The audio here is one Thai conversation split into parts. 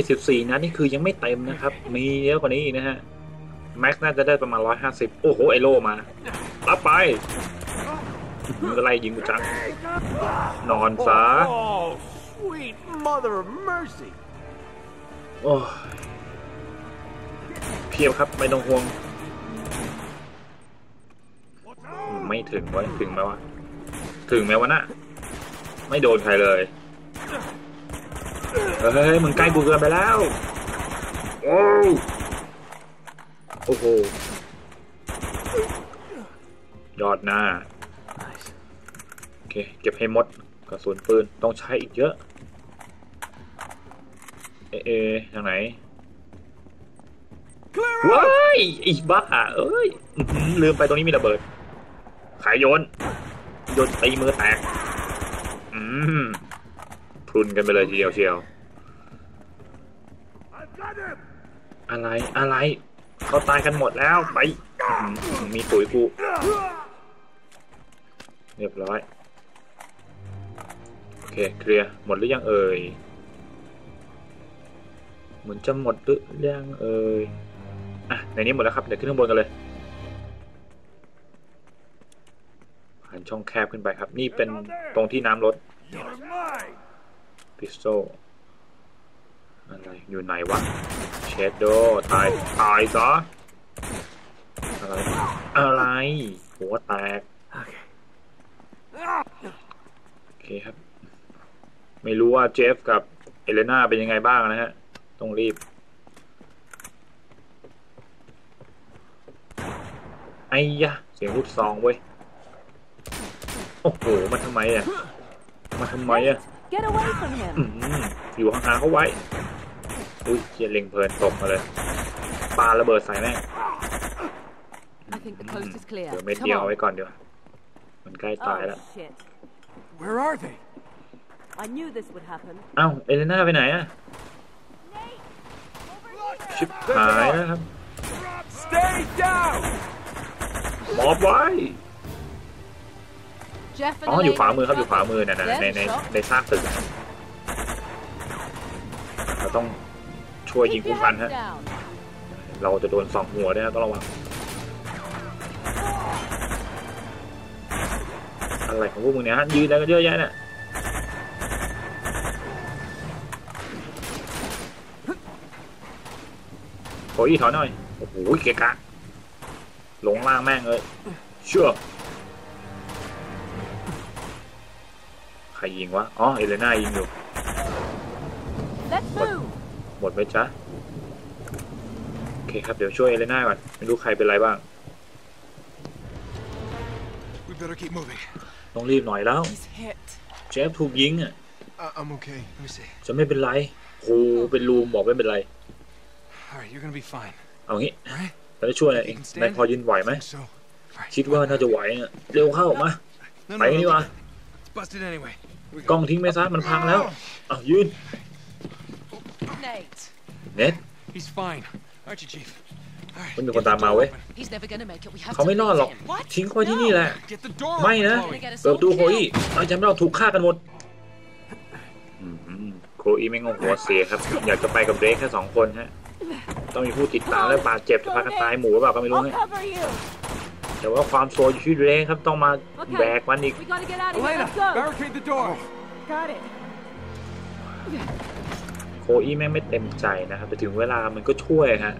174นัดนี่คือยังไม่เต็มนะครับ มีเยอะกว่านี้อีกนะฮะ แม็กซ์น่าจะได้ประมาณ150โอ้โห ไอโลมา รับไปมึงก็ไล่ยิงกูจัง นอนซะ Oh, sweet mother of mercy. โอ้ยเพียบครับ ไม่ต้องห่วง ไม่ถึงวะถึงไหมวะ ถึงไหมวะน่ะ ไม่โดนใครเลย เฮ้ยมึงใกล้กูเกินไปแล้วโอ้วโอ้โหยอดหน้าโอเคเก็บให้หมดกระสุนปืนต้องใช้อีกเยอะ เอะเอะทางไหน Clear ว้า out! ยอีบ้าเอ้ยอื้อหือลืมไปตรงนี้มีระเบิด ขายโยนโยนตีมือแตก อืมพ รุนกันไปเลยทีเดียวเชียว อะไรอะไรเขาตายกันหมดแล้วไปมีปุ๋ยกูเรียบร้อย โอเค เคลียร์หมดหรือยังเอ่ย เหมือนจะหมดหรือยังเอ่ย อะ ในนี้หมดแล้วครับ เดี๋ยวขึ้นข้างบนกันเลย ผ่านช่องแคบขึ้นไปครับ นี่เป็นตรงที่น้ำลด พิสโตอะไรอยู่ไหนวะเชดโดตาย ตายซะอะไร อะไร หัวแตก โอเคครับ ไม่รู้ว่าเจฟกับเอเลนาเป็นยังไงบ้างนะฮะ ต้องรีบ ไอ้ยะ เสียงลูกซองเว้ย โอ้โห มาทำไมอะ มาทำไมอะ Get away from him. อืมอยู่ห่างๆเขาไว้ อุ้ยเจียเล็งเพลินตกมาเลยปาระเบิดใส่แม่ง I think the coast is clear. เดี๋ยวเม็ด Come เดียวเอา on. ไว้ก่อนเดี๋ยวมันใกล้ตายแล้ว Oh, shit. Where are they? I knew this would happen. เอ้าเอเลน่าไปไหนอะชิบหายแล้วครับ Stay down! หมอบไว้ Jeff and อ๋ออยู่ Elaine ขวา are มือครับ in อยู่ขวา trouble. มือนะนะในใน Then shot. ในซากตึกนะครับเราต้องช่วยยิง Keep คุ้ your มกัน heads ฮะ down. เราจะโดนสองหัวด้วยนะต้องระวังอะไรของพวกมึงเนี่ยฮะยืนอะไรกันเยอะแยะเนี่ยโคอี้ถอยหน่อยโอ้โหเกะกะลงล่างแม่งเลยเชื่อ ใครยิงวะ อ๋อ เอเลน่ายิงอยู่ Let's move. หมดไหมจ๊ะ โอเคครับ เดี๋ยวช่วยเอเลน่าก่อน ไม่รู้ใครเป็นไรบ้าง We better keep moving. ต้องรีบหน่อยแล้ว He's hit. เจฟถูกยิงอะ Uh, I'm okay. Let me see. จะไม่เป็นไรโอ้เป็นรูมบอกไม่เป็นไร All right, you're gonna be fine. เอางี้ All right? เราจะช่วยอะไรเองนายพอยืนไหวไหม Think so. All right. คิดว่าน่าจะไหวอะเร็วเข้ามา No, ไป no, นี่ no. วะ It's busted anyway. Here we กล้อง go. ทิ้งไม่ซะมันพังแล้วเอายืน Nate. เน็ต He's fine. Aren't you, Chief? All right. มันมี get คน the ตามมา door เว้ย open. He's never gonna make it. We have เขาไม่รอดหรอก What? ทิ้งเขาไว้ที่นี่แหละ Get the door ไม่ open, นะ Chloe. เปิดประตูโคอี้เราจำเราถูกฆ่ากันหมดอืมโคอี้ไม่งงหัวเสียครับ อยากจะไปกับเดรกแค่สองคนฮะ ต้องมีผู้ติดตามและบาดเจ็บจะพากันตายหมู่หรือเปล่าก็ไม่รู้ I'll ฮะ cover you. แต่ว่าความโซอยู่ที่เดรกครับต้องมาแบกมันอีก We gotta get out of here. Elena, Let's go. barricade the door! Got it. โคอี้แม่งไม่เต็มใจนะครับแต่ถึงเวลามันก็ช่วยฮะ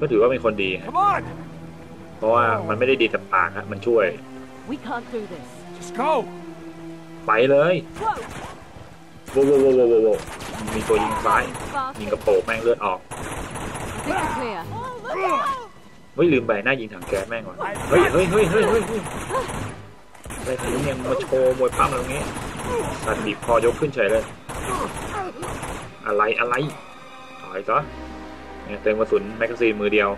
ก็ถือว่าเป็นคนดีฮะ Come on! เพราะว่ามันไม่ได้ดีแต่ปากฮะมันช่วย We can't do this. Just go! ไปเลย Whoa. โว้วโว้วโว้วโว้วโว้วมีตัวยิงซ้ายยิง Fast. กระโปงแม่งเลือดออก เฮ้ยลืมไปหน้ายิงถังแก๊สแม่งว่ะเฮ้ยเฮ้ยเฮ้ยเฮ้ยเฮ้ยเฮ้ยอะไรของมึงเนี่ยมึงมาโชว์มวยปั้มอะไรตรงนี้สัตว์บีบคอยกขึ้นเฉยเลย อะไรอะไรถอยซะเนี่ยเติมกระสุนแมกกาซีนมือเดียว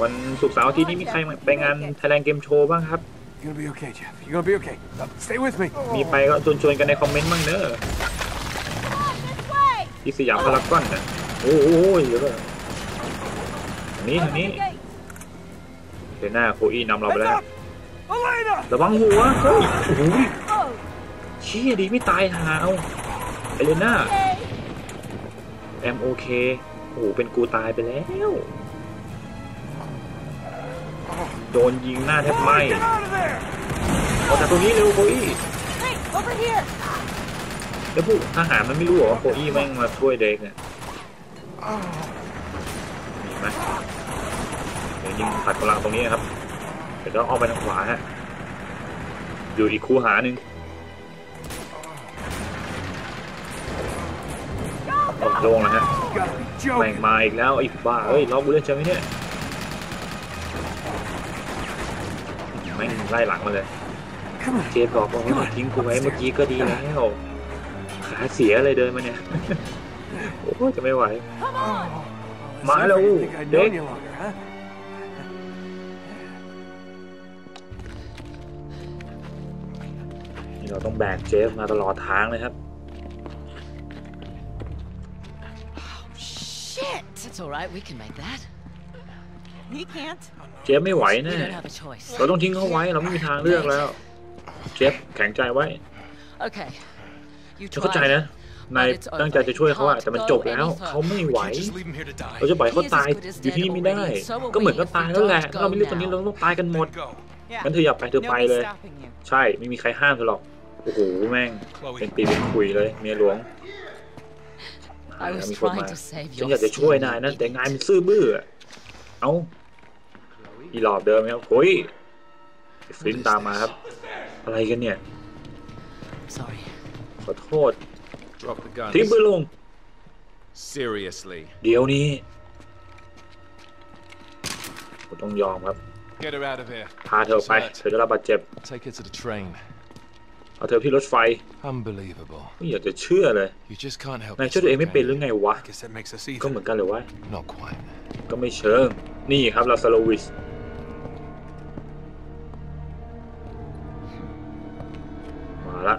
วันศุกร์เสาร์อาทิตย์นี้มีใครไปงาน Thailand Game Show บ้างครับ you're gonna be okay, Jeff. You're gonna be okay. Now, stay with me. มีไปก็ชวนชวนๆกันในคอมเมนต์บ้างเนอะ Come on, this way. ที่สยามพารากอนนะโอ้โหเยอะเลยทางนี้ทาง Open นี้ the gate. เดยวหน้าโคอี้นำเราไป Heads แล้ว up! Elena! ระวังหัวเฮ้ยโอ้โห Oh, เชี่ยดีไม่ตายหาเอาเอเลน่า okay. แอมโอเคโอ้โหเป็นกูตายไปแล้ว โดนยิงหน้าแทบไหม Get out of there! ออกจากตรงนี้เร็วโคอี้ Hey, over here. แล้วผู้ทหารมันไม่รู้เหรอว่าโคอี้แม่งมาช่วยเด็กเนี่ยมีไหมเดี๋ยวยิงตัดกำลังตรงนี้นะครับเดี๋ยวต้องอ้อมไปทางขวาฮะอยู่อีกคูหาหนึ่งโอ้โล่งแล้วฮะ You gotta be แม่ง joking. มาอีกแล้วไอ้บ้าเอ้ยล็อกกูเล่นใช่ไหมเนี่ย แม่งไล่หลังมาเลย Come on. เจฟบอกว่าไม่ทิ้งกูไว้เมื่อกี้ก็ดีแล้วขาเสียเลยเดินมาเนี่ย โอ้ยจะไม่ไหว Come on. That's Milo, after you think I'd known Dick. you longer, huh? นี่เราต้องแบกเจฟมาตลอดทางเลยครับ Shit! It's all right. We can make that. He can't. เจฟไม่ไหว We แน่ don't have a choice. เราต้องทิ้งเขาไว้เราไม่มีทางเลือกแล้วเจฟแข็งใจไว้ Okay. You ฉันเข้าใจ tried. นะนายตั้งใจจะช่วยเขาอะแต่มันจบแล้วเขาไม่ไหว Can't just leave him here to die. เราจะปล่อยเขาตายอยู่ที่นี่ไม่ได้ ก็เหมือนก็ตายแล้วแหละถ้าเราไม่เลือกตอนนี้เราต้องตายกันหมด Then go. Yeah. งั้นเธออย่าไปเธอไป Nobody's เลย stopping you. ใช่ไม่มีใครห้ามเธอหรอกโอ้โหแม่ง Chloe. เป็นปีเป็นคุยเลยเมียหลวง I was มีคนมา trying to save ฉัน your อยากจะช่วยนาย silly นะแต่ idiot. นายมันซื่อบื้ออะเอ้า อีหลอบเดิมไหมครับโอ้ยไอ้ฟลินต์ตามมาครับ อะไรกันเนี่ย Sorry. ขอโทษ Drop the gun. ทิ้งปืนลง Seriously. เดี๋ยวนี้ผมต้องยอมครับ Get her out of here. พาเธอไป เธอจะรับบาดเจ็บ Take her to the train. เอาเธอที่รถไฟ Unbelievable. ไม่อยากจะเชื่อเลย You just can't help นาย yourself, ช่วยตัวเองไม่เป็น can หรือ you? ไงวะ Guess that makes us ก็ even. เหมือนกันเลยวะ Not quite. ก็ไม่เชิง นี่ครับเราสโลวิส ละ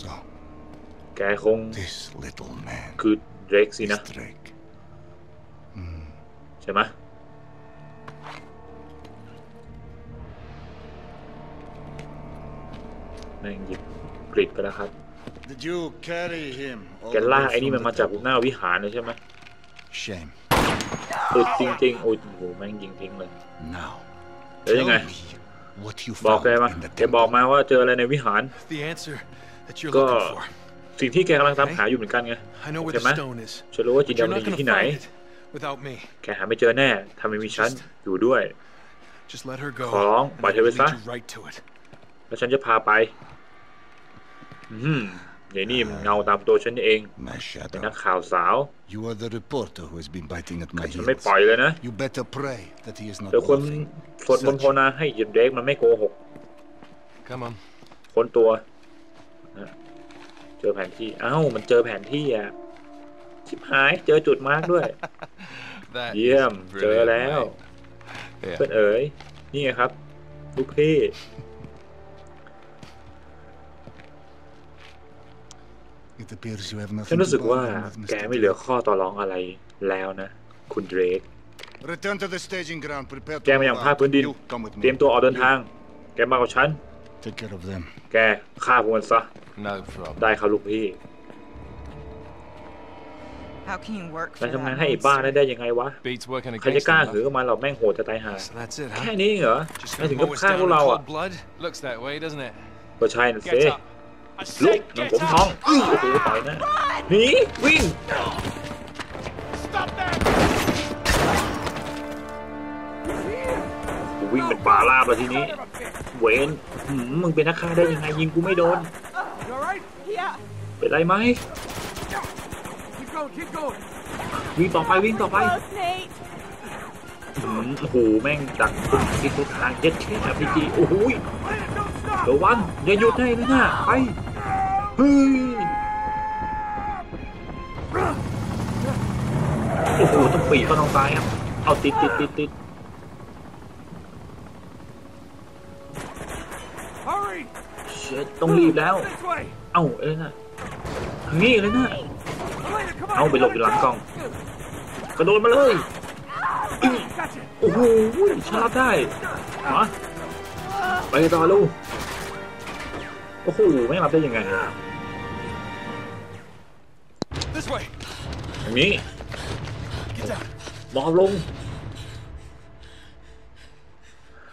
So, แกคง this little man คือเดรกสิ is นะ Drake. ใช่ไหมแม่งหยิบกริดไปแล้วครับ Did you carry him? all แก the ลาก way ไอ้นี่ from มัน the มาจาก temple? หน้าวิหารเลยใช่ไหม Shame. อึดจริงๆโอ้ยโอ้โหแม่งยิงทิ้งเลย Now, แล้วยังไง tell me what you บอก found แกมา in the แกบอก temple. มาว่าเจออะไรในวิหาร The answer that you're ก็ looking for. สิ่งที่แกกำลังตามหาอยู่เหมือนกันไง I know where Okay, the man. stone is. ฉันรู้ว่าจิน But ดา you're มัน not อยู่ gonna ที่ไหน find it without me. แกหาไม่เจอแน่ถ้าไม่มีฉันอยู่ด้วย Just let her go. ขอร้อง and ปล่อย I เธอ will ไปซะ lead you right to it. แล้วฉันจะพาไป อืม เดี๋ยวนี่มันเงาตามตัวฉันเอง My เป็นนัก shadow. ข่าวสาว You are the reporter who has been biting at my ฉันไม่ heels. ปล่อยเลยนะ You better pray that he is not เดี๋ยวคน wolfing. สวดมนต์ภาวนาให้หยิบเด็กมันไม่โกหก Come on. ค้นตัวนะเจอแผนที่เอ้ามันเจอแผนที่อะชิบหายเจอจุดมาร์กด้วย That เยี่ยม is เจอ brilliant, แล้ว mate. Yeah. เพื่อนเอ๋ยนี่ไงครับลูกพี่ ฉัน nothing รู้สึ to กว่า bargain with แก Mr. ไม่เหลือ Drake. ข้อต่อรองอะไรแล้วนะ คุณเดรก Return to the staging ground. Prepare แก to มาอย่าง move ภาค out. พื้นดิน You come with เตรียม me. ตัวออกเดินทาง แกมากับฉัน Take care of them. แกฆ่าพวกมันซะ No problem. ได้ครับลูกพี่ How can you work นาย for ทำงาน that ให้ไอ้บ้าได้ monster? ได้ยังไงวะ Beats working ใครจะ against กล้า him, หือ though. กับมันหรอกแม่งโหดจะตายห่า So that's it, แค่ huh? นี้เหรอ Just นายถึ gonna งกับ mow us ฆ่า down พวก in เราอะ cold blood? Looks that way, doesn't it? ก็ใช่นะเซ่ Get up. I ลุก said น้อง get ผมท้อง up. อื้อโอ้โหต่อยหนะหนีวิ่ง Stop that. กูวิ่งเป็นป่าลาบแล้วทีนี้ เวนหืมมึงเป็นนักฆ่าได้ยังไงยิงกูไม่โดน You alright? Yeah. เป็นไรไหม Keep going, keep going. วิ่งต่อไปวิ่งต่อไป Close, Nate. หืมโอ้โหแม่งดักตุกที่ทุกทางเจ็ดแค่พีจีโอ้โหย Elena, don't stop! ระวังอย่าหยุดให้นะน่ะไป เฮ้ยโอ้โหต้องปีกก็ต้องตายครับ เอาติดติดติดติด Hurry! เชิดต้องรีบแล้ว This way! เอ้าเอ้ยนะทางนี้เลยนะ Elena, come on! เอาไปหลบอยู่หลังกล้อง กระโดดมาเลย Gotcha! โอ้โหชาร์จได้มาไปต่อลูกโอ้โห ไม่รับได้ยังไงางนี้ Get down. หมอบลง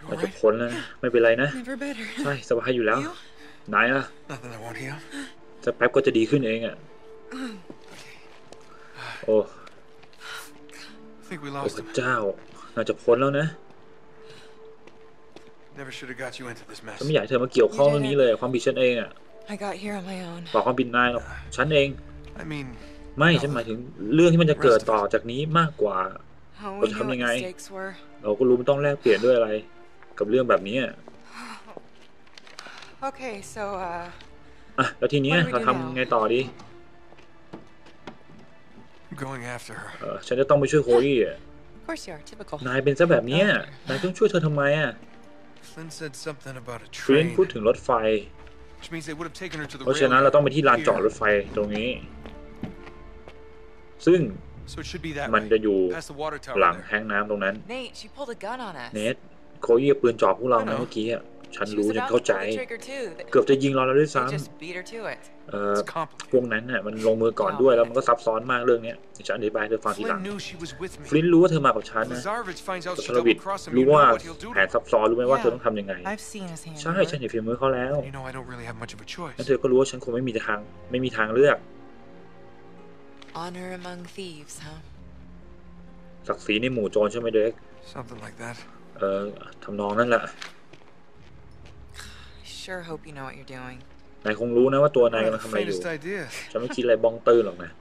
เราจะพ้นแล้วนะไม่เป็นไรนะ Never better. ใช่สบายอยู่แล้ว You? นายอะ Nothing that won't heal. จะแป๊บก็จะดีขึ้นเองอะโอ้ I think we โอ้ lost พระ him. เจ้าน่าจะพ้นแล้วนะ Never should have got you into this mess. ฉันไม่อยากให้เธอมาเกี่ยวข้องเรื่องนี้เลยความผิดฉันเองอะ I got here on my own. บอกความผิดนายหรอกฉันเอง I mean, ไม่ฉันหมายถึงเรื่องที่มันจะเกิดต่อจากนี้มากกว่า Oh, Well, we knew how what many the guy- stakes were. เราก็รู้มันต้องแลกเปลี่ยนด้วยอะไร กับเรื่องแบบนี้อะ Okay, so, uh, อะแล้วทีเนี้ย What do we เรา do ทำ now? ไงต่อดี I'm going after her. เออฉันจะต้องไปช่วยโคลี่อะ of course you are, typical. นายเป็นซะแบบเนี้ยนายต้องช่วยเธอทำไมอะ Flynn said something about a ฟริน train, พูดถึงรถไฟ which means they would have taken her to the เพราะฉะนั้น railway เราต้องไปที่ลานจอดร here. ถไฟตรงนี้ ซึ่ง So it should be that มัน way. จะอยู่ Past the water หลัง tower แท้งน้ำตรงนั้น Nate, she pulled a gun on us. เนทโคลี่เอาปืนจ่อพวกเรา I นะ know. เมื่อกี้อะฉัน She รู้ was ฉัน about เข้า to ใจ pull the trigger too. They เกือบจะยิงเราแล้วด้วย they ซ้ just beat her to it. ำเอ่อ It's พ complicated. วกนั้นน่ะมันลงมือก่อนด้วยแล้วมันก็ซับซ้อนมากเรื่องเนี้ยเดี๋ยวฉันอธิบายให้เธอฟังทีหลัง Flynn knew she was with ฟลิ me. นรู้ว่าเธอมากับฉันนะ Lazarevich finds out แต่ she ชลวิท double crossed him. You รู้ know ว่า what he'll do แผ to น her. ซับซ้อนรู้ไหมว่า Yeah. เธอต้องทำยังไง I've seen his ใช่ handiwork. ฉันเห็นฝีมือเขาแล้ว You know I don't really have much of a choice. แล้วเธอก็รู้ว่าฉันคงไม่มีทางไม่มีทางเลือก Honor among thieves, huh? ศักดิ์ศรีในหมู่โจรใช่ไหมเด็ก Something like that. เออทำนองนั่นแหละ I sure hope you know what you're doing. นายคงรู้นะว่าตัวนาย One กำลั of ง the ทำอะไรอยู่ faintest idea. ฉันไม่คิดอะไรบ้องตื้นหรอกนะ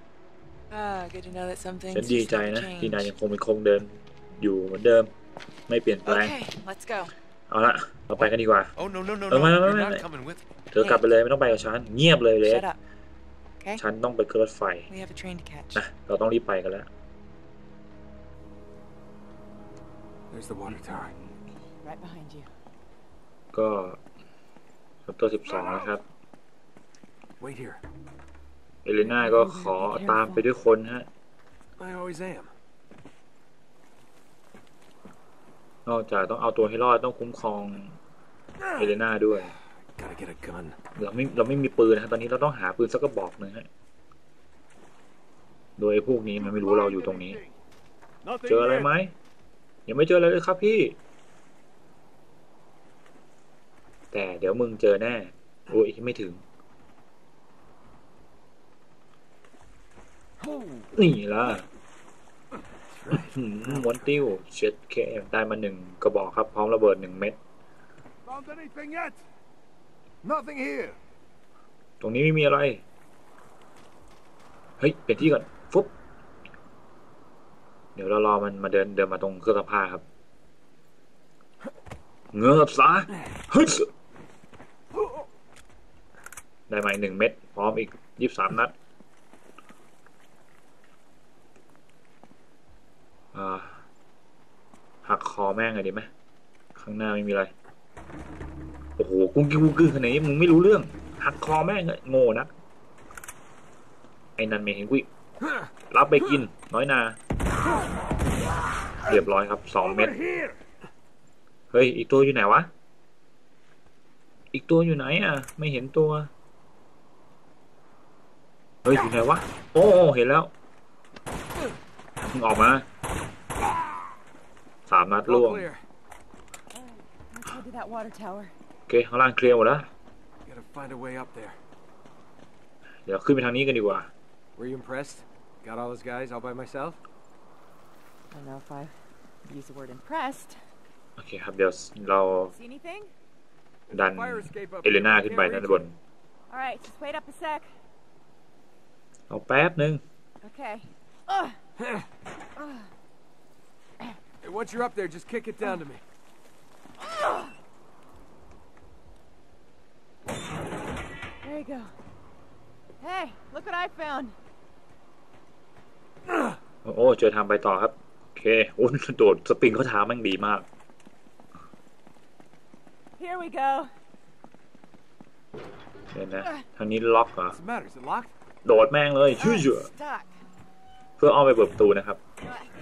Ah, good to know that some ฉัน things ดี just ใจ never นะ ที่นาย change. ยังคงเป็นคงเดิน อยู่เหมือนเดิม ไม่เปลี่ยนแปลง Okay, let's go. เอาละเราไปกันดีกว่า Oh no no no Oh, no! wait, wait, You're wait, not wait. coming with me. เธอกลับไปเลยไม่ต้องไปกับฉัน เงียบเลยเลย Shut up. Okay? ฉันต้องไปขึ้นรถไฟ We have a train to catch. นะเราต้องรีบไปกันแล้ว There's the water tower. Right behind you. ก็ชัปเตอร์สิบสองนะครับ Wait here. เอเลน่าก็ขอตามไปด้วยคนฮะ I always am. นอกจากต้องเอาตัวให้รอดต้องคุ้มครองเอเลน่าด้วย Gotta get a gun. เราไม่เราไม่มีปืนนะครับตอนนี้เราต้องหาปืนสักกระบอกหนึ่งฮะ โดยไอ้พวกนี้มันไม่รู้เราอยู่ตรงนี้ เจออะไรไหมยังไม่เจออะไรเลยครับพี่ แต่เดี๋ยวมึงเจอแน่โอ้ยไม่ถึง นี่ล่ะหืมม้วนติ้วเช็ดเคได้มาหนึ่งกระบอกครับ พร้อมระเบิดหนึ่งเม็ด Found anything yet? Nothing here. ตรงนี้ไม่มีอะไร เฮ้ย เปลี่ยนที่ก่อน ฟุ๊บ เดี๋ยวเรารอมันมาเดินเดินมาตรงเครื่องซักผ้าครับ เงือบซะเฮ้ยได้มาอีกหนึ่งเม็ดพร้อมอีกยี่สิบสามนัดอ่าหักคอแม่งเลยดีไหมข้างหน้าไม่มีอะไร โอ้โหกุ้งกิ้งกุ้งกิ้งขนาดนี้มึงไม่รู้เรื่อง หักคอแม่งเลยโง่นะไอ้นันไม่เห็นกุ้ยรับไปกิน น้อยนา เรียบร้อยครับสองเม็ดเฮ้ย อีกตัวอยู่ไหนวะ อีกตัวอยู่ไหนอะ ไม่เห็นตัว เฮ้ย อยู่ไหนวะ โอ้เห็นแล้ว มึงออกมา สามนัดล่วง clear. Let's head to that water tower. โอเคข้างล่างเคลียร์หมดแล้ว Gotta find a way up there. เดี๋ยวขึ้นไปทางนี้กันดีกว่า Were you impressed? Got all those guys all by myself? I don't know if I use the word impressed. โอเคครับเดี๋ยวเรา See anything? ดัน Fire escape up เอเล here. นา I ขึ้น can't ไป reach ด้าน it. บน All right, just wait up a sec. เอาแป๊บนึง Okay. Hey, once you're up there, just kick it down to me. There you go. Hey, look what I found. โอ้โอ้เจอทางไปต่อครับ โอเคโอ้โดดสปริงเขาเท้าแม่งดีมาก Here we go. เห็นนะทางนี้ล็อกเหรอ What's the matter? Is it locked? โดดแม่งเลยชื่อ I'm เชื่อ stuck. เพื่อเอาไปเปิดประตูนะครับ Lock